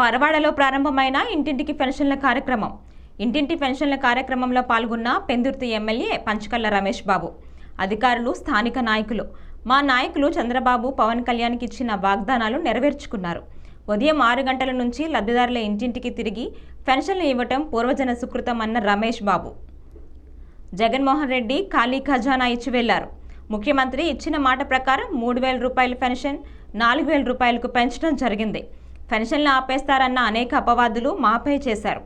పరవాడలో ప్రారంభమైన ఇంటింటికి పెన్షన్ల కార్యక్రమం. ఇంటింటి పెన్షన్ల కార్యక్రమంలో పాల్గొన్న పెందుర్తి ఎమ్మెల్యే పంచకల్ల రమేష్ బాబు. అధికారులు స్థానిక నాయకులు. మా నాయకులు చంద్రబాబు పవన్ కళ్యాణ్కి ఇచ్చిన వాగ్దానాలు నెరవేర్చుకున్నారు. ఉదయం ఆరు గంటల నుంచి లబ్ధిదారుల ఇంటింటికి తిరిగి పెన్షన్లు ఇవ్వటం పూర్వజన సుకృతం అన్న రమేష్ బాబు. జగన్మోహన్ రెడ్డి ఖాళీ ఖజానా ఇచ్చి వెళ్ళారు. ముఖ్యమంత్రి ఇచ్చిన మాట ప్రకారం మూడు వేల రూపాయల పెన్షన్ నాలుగు వేల రూపాయలకు పెంచడం జరిగింది. పెన్షన్లు ఆపేస్తారన్న అనేక అపవాదులు మాపై చేశారు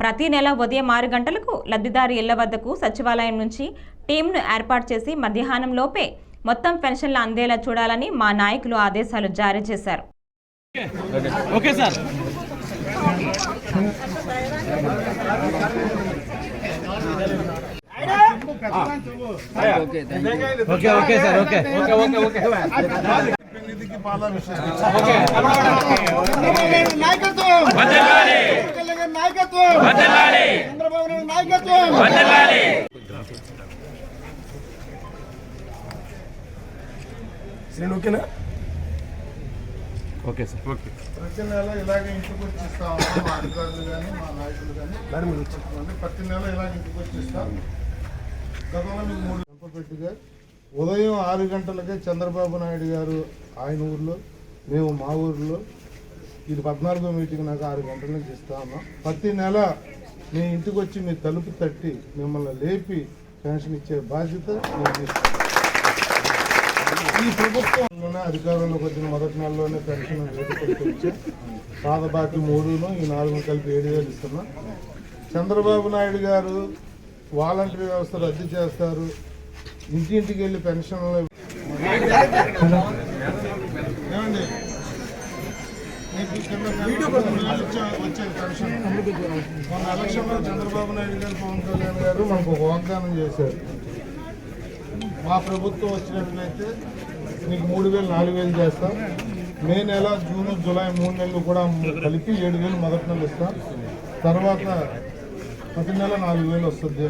ప్రతి నెల ఉదయం ఆరు గంటలకు లబ్ధిదారు ఇళ్ళ వద్దకు సచివాలయం నుంచి టీంను ఏర్పాటు చేసి మధ్యాహ్నం లోపే మొత్తం పెన్షన్లు అందేలా చూడాలని మా నాయకులు ఆదేశాలు జారీ చేశారు okay sir okay okay sir okay okay okay okay okay. Srinu ఓకేనా? Okay sir. ప్రతి నెల ఇలాగే ఇంటికి వచ్చి ఇస్తాము మా అధికారులు కానీ మా నాయకులు కానీ ప్రతి నెల ఇలాగ ఇంటికి వచ్చి ఇస్తాం గతంలో మీకు మూడు గంటపెట్టిగా ఉదయం ఆరు గంటలకే చంద్రబాబు నాయుడు గారు ఆయన ఊర్లో మేము మా ఊర్లో. ఇది పద్నాలుగో మీటింగ్ నాకు ఆరు గంటల నుంచి ఇస్తా ఉన్నాం ప్రతి నెల మీ ఇంటికి వచ్చి మీ తలుపు తట్టి మిమ్మల్ని లేపి పెన్షన్ ఇచ్చే బాధ్యత నేను ఈ ప్రభుత్వంలోనే అధికారంలోకి వచ్చిన మొదటి నెలలోనే పెన్షన్ రేటు పాత బాకీ మూడును ఈ నాలుగు కలిపి ఏడు వేలు ఇస్తున్నాం. చంద్రబాబు నాయుడు గారు వాలంటరీ వ్యవస్థ రద్దు చేస్తారు. ఇంటింటికి వెళ్ళి పెన్షన్లు ఏమండి? వచ్చేది పెన్షన్ ఎలక్షన్లో చంద్రబాబు నాయుడు గారు పవన్ కళ్యాణ్ గారు మనకు వాగ్దానం చేశారు. మా ప్రభుత్వం వచ్చినట్లయితే మీకు మూడు వేలు నాలుగు వేలు చేస్తాం. మే నెల జూన్ జూలై మూడు నెలలు కూడా కలిపి ఏడు వేలు మొదటి నెల ఇస్తాం. తర్వాత ప్రతి నెల నాలుగు వేలు వస్తుంది